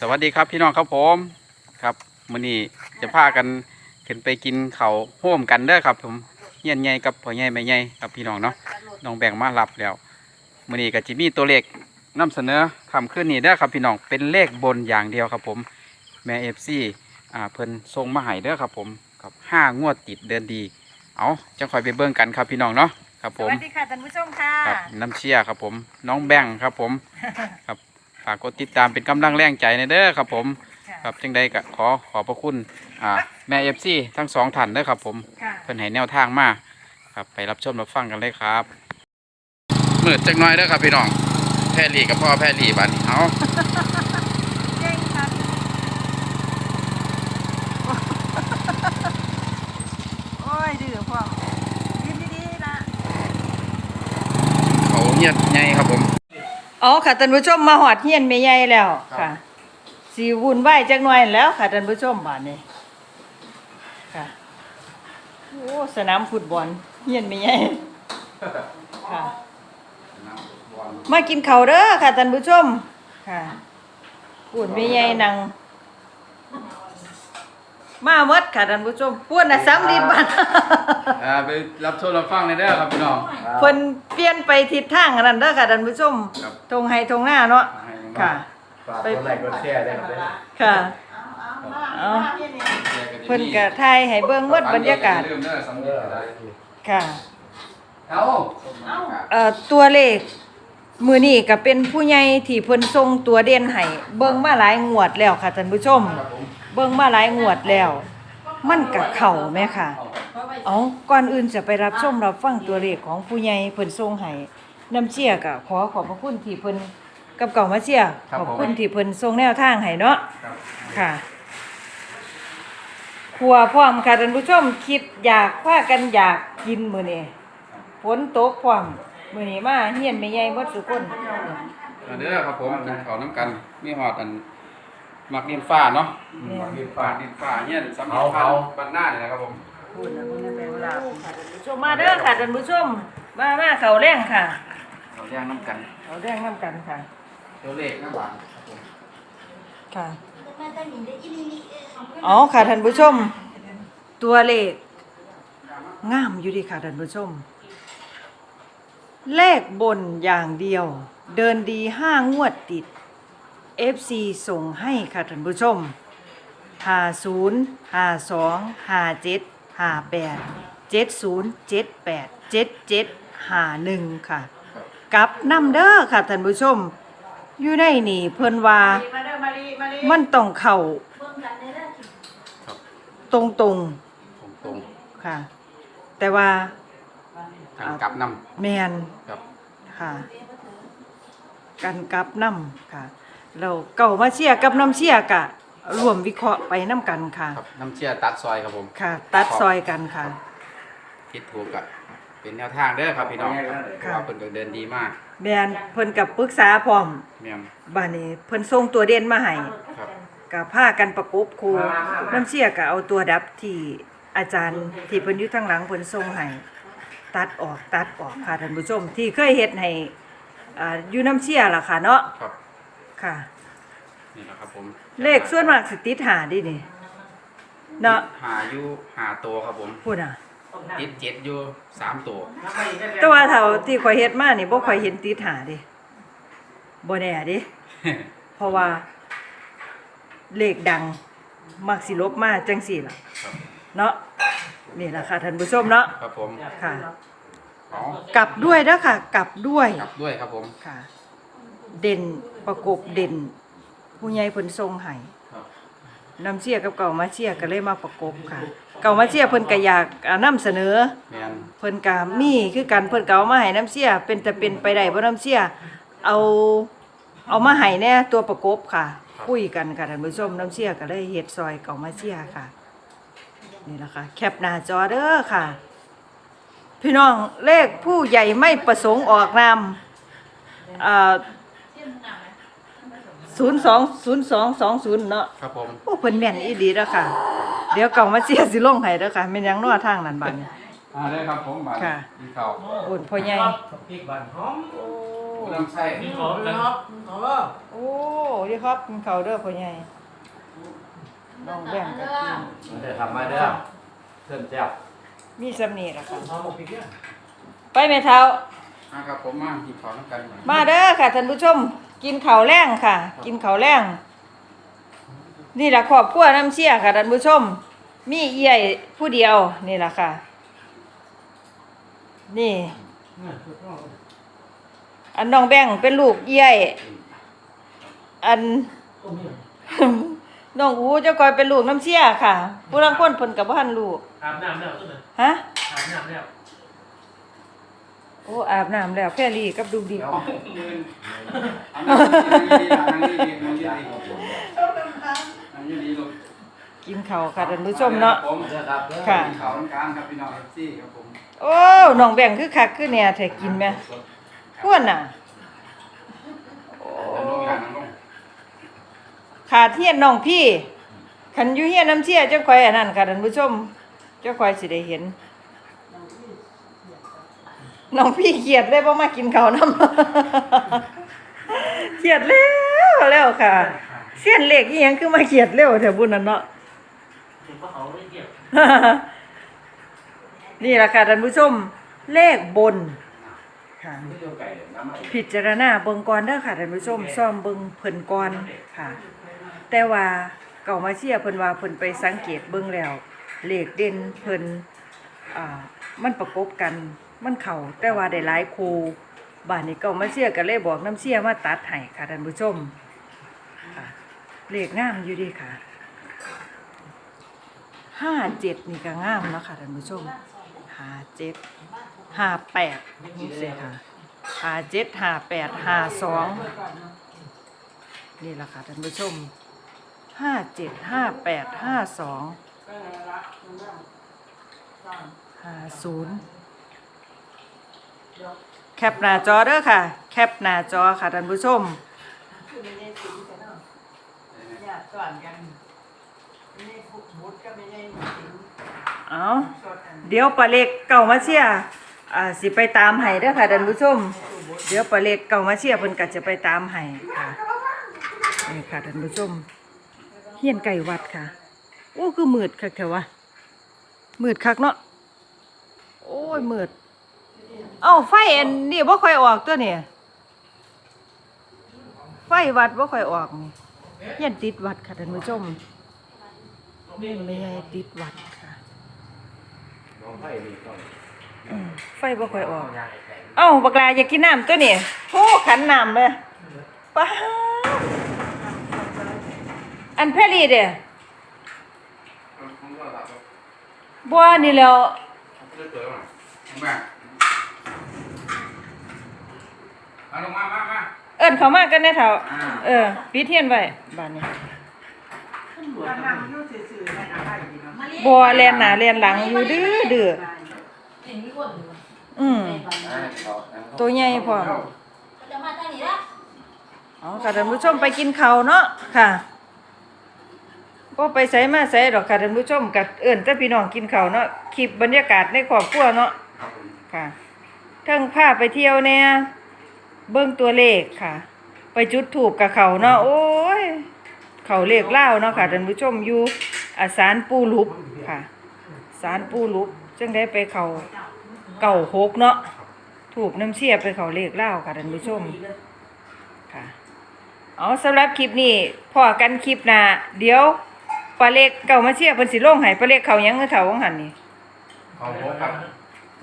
สวัสดีครับพี่น้องครับผมครับมื้อนี้จะพากันขึ้นไปกินข้าวโฮมกันเด้อครับ ผมเฮียนใหญ่กับพ่อใหญ่แม่ใหญ่ครับพี่น้องเนาะน้องแบ่งมารับแล้วมื้อนี้ก็จะมีตัวเลขนำเสนอคำขึ้นนี้เด้อครับพี่น้องเป็นเลขบนอย่างเดียวครับผมแม่เอฟซีอ่าเพิ่นส่งมาให้เด้อครับผมกับห้างวดติดเดือนดี เอาจังคอยไปเบิ่งกันครับพี่น้องเนาะครับผสมวัสดีค่ะท่านผู้ชมค่ะครับน้ำเชียร์ครับผม น้องแบงค์ครับผม ครับ ฝากกดติดตามเป็นกำลังแรงใจในเด้อครับผมค่ะครับจึงได้ก็ขอขอบพระคุณอ่าแม่เอฟซีทั้งสองท่านเด้อครับผม ค่ะ เพิ่นให้แนวทางมาครับไปรับชมรับฟังกันเลยครับมืดจักหน้อยเด้อครับพี่น้องแพรลี่กับพ่อแพรลี่บัดนี้เอาเก่งค่ะโอ้ยดื้อพ่อกินดีๆนะเขาเงียบไงครับผม อ๋อค่ะท่านผู้ชมมาหอดเฮียนไม่ใหญ่แล้วครับ ค่ะสีวุ่นวายจักหน่อยแล้วค่ะท่านผู้ชมบ้านนี้ค่ะโอ้สนามฟุตบอลเฮียนไม่ใหญ่ค่ะมากินข้าวเด้อค่ะท่านผู้ชมค่ะปุ่นไม่ใหญ่นัง มาหมดค่ะท่านผู้ชมป่วนน่ะสำลีบ้านอ่าไปรับชมรับฟังเลยเด้อครับพี่น้องเพิ่นเปลี่ยนไปทิศทางอันนั้นเด้อค่ะท่านผู้ชมครับทงไห้ทงหน้าเนาะให้น้องค่ะ ฝากกดไลค์กดแชร์ด้วยครับ ค่ะ เอาเพิ่นก็ถ่ายให้เบิ่งหมดบรรยากาศเริ่มเด้อสำเร็จก็ได้ค่ะ เอาเอ่อตัวเลขมือนี้ก็เป็นผู้ใหญ่ที่เพิ่นส่งตัวเด่นให้เบิ่งมาหลายงวดแล้วค่ะท่านผู้ชมครับผม เบิ่งมาหลายงวดแล้ว มันก็เข้าแม่ค่ะ เอาก่อนอื่นจะไปรับชมรับฟังตัวเลขของผู้ใหญ่เพิ่นส่งให้น้ำเชี่ยก็ขอขอบพระคุณที่เพิ่นกับเก่ามาเชี่ยขอบคุณที่เพิ่นส่งแนวทางให้เนาะครับค่ะครัวพร้อมค่ะท่านผู้ชมคิดอยากพากันอยากกินมื้อนี้ฝนตกพร้อมมื้อนี้มาเฮียนแม่ใหญ่หมดทุกคน มาเด้อครับผมกินข้าวน้ำกันมีหอดอัน มักดินฟ้าเนาะแม่มักดินฟ้าดินฟ้าเนี่ยสำหรับเขาบ้านหน้าเนี่ยนะครับผมพูดนะมันจะเป็นเวลาค่ะท่านผู้ชมมาเด้อค่ะท่านผู้ชมมามาเข้าแรงค่ะเราย่างน้ำกันเข้าแรงนํกันค่ะตัวเลขน้ำหวานครับผมค่ะอ๋อค่ะท่านผู้ชม ตัวเลขงามอยู่ดีค่ะท่านผู้ชม เลขบนอย่างเดียว เดินดีห้างวดติด FC ส่งให้ค่ะท่านผู้ชม50 52 57 58 70 78 77 51ค่ะกับน้ำเด้อค่ะท่านผู้ชม อยู่ในนี่เพิ่นว่ามันต้องเข้าตรงตรงตรงๆค่ะ แต่ว่าๆทางกลับน้แมนำครับ ค่ะ กันกับน้ำค่ะ เราเก่ามาเชียร์กับน้ำเชียร์กะรวมวิเคราะห์ไปน้ำกันค่ะ ครับน้ำเชื่อตัดซอยครับผมค่ะ ตัดซอยกันค่ะ คิดถูกกับเป็นแนวทางเด้อครับพี่น้องครับเพค่ะราะว่าเพิ่นก็เดินดีมากแมนเพิ่นกับปรึกษาพร้อมแม่มบ้านนี้เพิ่นส่งตัวเด่นมาให้ครับกับผ้ากันประกบครูน้ำเชี่ยก็เอาตัวดับที่อาจารย์ที่เพิ่นอยู่ทางหลังเพิ่นส่งให้ตัดออกตัดออกค่ะท่านผู้ชม ที่เคยเฮ็ดให้อ่าอยู่น้ำเชี่ยล่ะค่ะเนาะ ครับ ค่ะ นี่แหละครับผมเลขส่วนมากสิติดหาดินี่เนาะหาอยู่หาตัวครับผมพูดน่ะติดเจ็ดอยู่สามตัวแต่ว่าเท่าที่ข่อยเฮ็ดมานี่บ่ค่อยเห็นติดหาดิบ่แน่เดิเพราะว่าเลขดังมักสิลบมาจังซี่ล่ะครับเนาะนี่ล่ะค่ะท่านผู้ชมเนาะครับผมค่ะอ๋อกลับด้วยนะค่ะ กลับด้วย กลับด้วยครับผมค่ะ เด่น ประกบเด่น ผู้ใหญ่เพิ่นทรงให้ครับนำเชียร์กับเก่ามาเชียร์ก็เลยมาประกบค่ะ เก่ามาเชียร์เพิ่นก็อยากอ่านำเสนอ แม่นเพิ่นก็มีคือกันเพิ่นก็เอามาให้น้ำเชียร์เป็นแต่เป็นไปได้บ่น้ำเชียร์เอาเอามาให้แน่ตัวประกบค่ะ คุยกันค่ะท่านผู้ชมน้ำเชียร์ก็เลยเฮ็ดซอยเก่ามาเชียร์ค่ะ นี่ล่ะค่ะแคปหน้าจอเด้อค่ะ พี่น้องเลขผู้ใหญ่ไม่ประสงค์ออกนามอ่า ศูนย์สองศูนย์สองสองศูนย์เนาะครับผมโอ้เพิ่นแม่นอีดีแล้วค่ะ เดี๋ยวเก่ามาเสียสิลงให้เด้อค่ะแม่นยังนัวทางนั้นบัดนี้ อ่าได้ครับผมมาค่ะ ดีข้าวโอุ่นพ่อใหญ่พริกบานหอมโอ้ลำไส้มีขอนะครับขอโอ้ดีครับกินข้าวเด้อพ่อใหญ่น้องแบ่งกันกินมาเด้อครับมาเด้อเพิ่มแซ่บมีสำนีล่ะค่ะขอหมกพริกเนี่ยไปแม่เท้า อะครับผมมากินข้าวน้ำกันก่อนมาเด้อค่ะท่านผู้ชม กินข้าวแรงค่ะ กินข้าวแรงนี่แหละครอบครัวน้ำเชี่ยค่ะท่านผู้ชม มีเอี่ยผู้เดียวนี่แหละค่ะ นี่ อันน้องแบงเป็นลูกเอี่ยอันต้มเนี่ยน้องอูเจ้าก้อยเป็นลูกน้ำเชี่ยค่ะ ผู้ลังคนเพิ่นกับบ้านลูกอาบน้ำแล้วต้นน่ะฮะอาบน้ำแล้ว โอ้อาบน้ำแล้วแพรลี่กับดูดีเดี๋ยวมืนอันนี้ดีๆอันนี้ดีๆอันนี้ดีๆอันนี้ดีลูกกินข้าวค่ะท่านผู้ชมเนาะ ผมมาเด้อครับเด้อค่ะกินข้าวน้ำกันครับพี่น้องเอฟซีครับผมโอ้น้องแบงคือคักคือเนี่ยแท้กินไหมพวนน่ะแล้วลงอย่างนั้นลงขาดเฮียนน้องพี่คันอยู่เฮียนน้ำเชี่ยเจ้าคอยอันนั้นค่ะท่านผู้ชม เจ้าคอยสิได้เห็น น้องพี่เครียดเลยบ่มากินข้าวน้ำ เครียดแล้วแล้วค่ะ เสี้ยนเหล็กอีหยังคือมาเครียดเร็วแถวบุญนั่นเนาะเห็นว่าเขาไม่เกี่ยวนี่แหละค่ะท่านผู้ชมเลขบนค่ะ ไม่เกี่ยวไก่น้ำมันพิจารณาเบิ่งก่อนเด้อค่ะท่านผู้ชมซ่อมเบิ่งเพิ่นก่อนค่ะ แต่ว่าเก่ามาเชียร์เพิ่นว่าเพิ่นไปสังเกตเบิ่งแล้วเลขเด่นเพิ่นอ่ามันประกบกัน มันเข้าแต่ว่าได้หลายคูบ้านนี้เก่ามาเชียร์ก็เลยบอกน้ำเชียมาตัดให้ค่ะท่านผู้ชมค่ะเลขงามอยู่ดีค่ะห้าเจ็ดนี่ก็งามเนาะค่ะท่านผู้ชมห้าเจ็ดห้าแปดนี่สิค่ะห้าเจ็ดห้าแปดห้าสองนี่แหละค่ะท่านผู้ชมห้าเจ็ดห้าแปดห้าสองห้าศูนย์ แคปหน้าจอเด้อค่ะ แคปหน้าจอค่ะท่านผู้ชมเอาเดี๋ยวปลาเล็กเก่ามาเชียร์อ่าสิไปตามให้เด้อค่ะท่านผู้ชม เดี๋ยวปลาเล็กเก่ามาเชียร์เพิ่นก็จะไปตามให้ค่ะนี่ค่ะท่านผู้ชมเฮียนไก่วัดค่ะ โอ้คือมืดคักแถววะมืดคักเนาะโอ้ยมืด เอ้าไฟอันนี่บ่ค่อยออกตัวนี่ไฟวัดบ่ค่อยออกนี่เฮียนติดวัดค่ะท่านผู้ชมนี่ไม่ใช่ติดวัดค่ะไผ่มีก่อนอืมไฟบ่ค่อยออก เอ้าบักลาอยากกินน้ำตัวนี่โอ้ขันน้ำเลยป้าอันเพลีเด้อบัวนี่แล้ว ผมจะ เปิดมาผมมาเอาลงมามามาเอิ้นเขามากันแน่เฒ่าอ่าเออปิดเทียนไว้บ้านนี้บัวแลนหน้าแลนหลังอยู่ดื้อดื้ออืมอ่าเขาอ่าเขาตัวใหญ่พร้อมจะมาตั้งนี้ละอ๋อค่ะท่านผู้ชมไปกินข้าวเนาะค่ะบ่ไปไสมาไสดอกค่ะท่านผู้ชมกัเอิ้นแต่พี่น้องกินข้าวเนาะคลิปบรรยากาศในครอบครัวเนาะครับผมค่ะเทั้งพาไปเที่ยวเนี่ย เบิ่งตัวเลขค่ะ ไปจุดถูกกับเขาเนาะโอ้ย เขาเลขเล่าวเนาะค่ะท่านผู้ชมอยู่อาสารปูลุบค่ะ สารปูลุบจึงได้ไปเขาเก่าหกเนาะถูกน้ำเชี่ยไปเขาเลขเล่าวค่ะท่านผู้ชมค่ะเอาสำหรับคลิปนี้พอกันคลิปหน้าเดี๋ยวปลาเล็กเก่ามาเชี่ยเพิ่นสิลงให้ปลาเล็กเขาหยังเงินเถาของหันนี่เขาโบครับ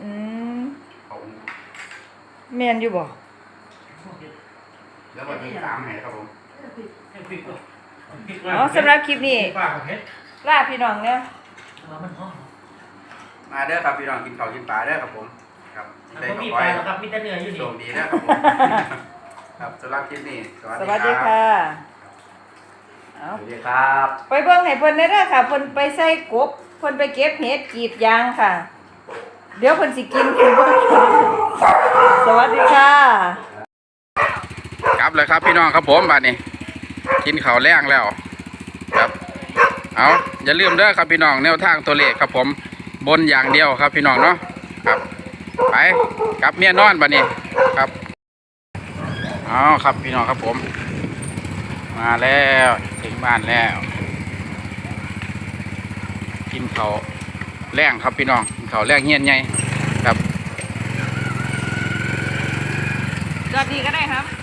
อืมเขา แม่นอยู่บ่ แล้วก็มีสามแห่ครับผมพริกก่อนพริกเอาสำหรับคลิปนี้ปลากับเผ็ดลาพี่น้องเนี่ยมันหอมมาเด้อครับพี่น้องกินข้าวกินปลาเด้อครับผม ครับแล้วได้ก็กับมีไว้ปลาแล้วครับมีแต่เนื้ออยู่โชนี่คดีนะครับผมครับสำหรับคลิปนี้สวัสสดีวัสดีรับค่ะเอาสวัสดีครับ ไปเบิ่งให้เพิ่นได้เด้อค่ะเพิ่นไปใส่กบเพิ่นไปเก็บเห็ดกรีดยางค่ะ เดี๋ยวเพิ่นสิกินคุณบ่สวัสดีค่ะ กลับเลยครับพี่น้องครับผมบัดนี้ กินข้าวแรงแล้วครับ เอาอย่าลืมเด้อครับพี่น้องแนวทางตัวเลขครับผมบนอย่างเดียวครับพี่น้องเนาะครับ ไปกับเมียนอนบัดนี้ครับเอาครับพี่น้องครับผม มาแล้วถึงบ้านแล้ว กินเข้าวแรงครับพี่น้องกินข้าวแรงเงียนใหญ่ครับสวัสดีก็ได้ครับ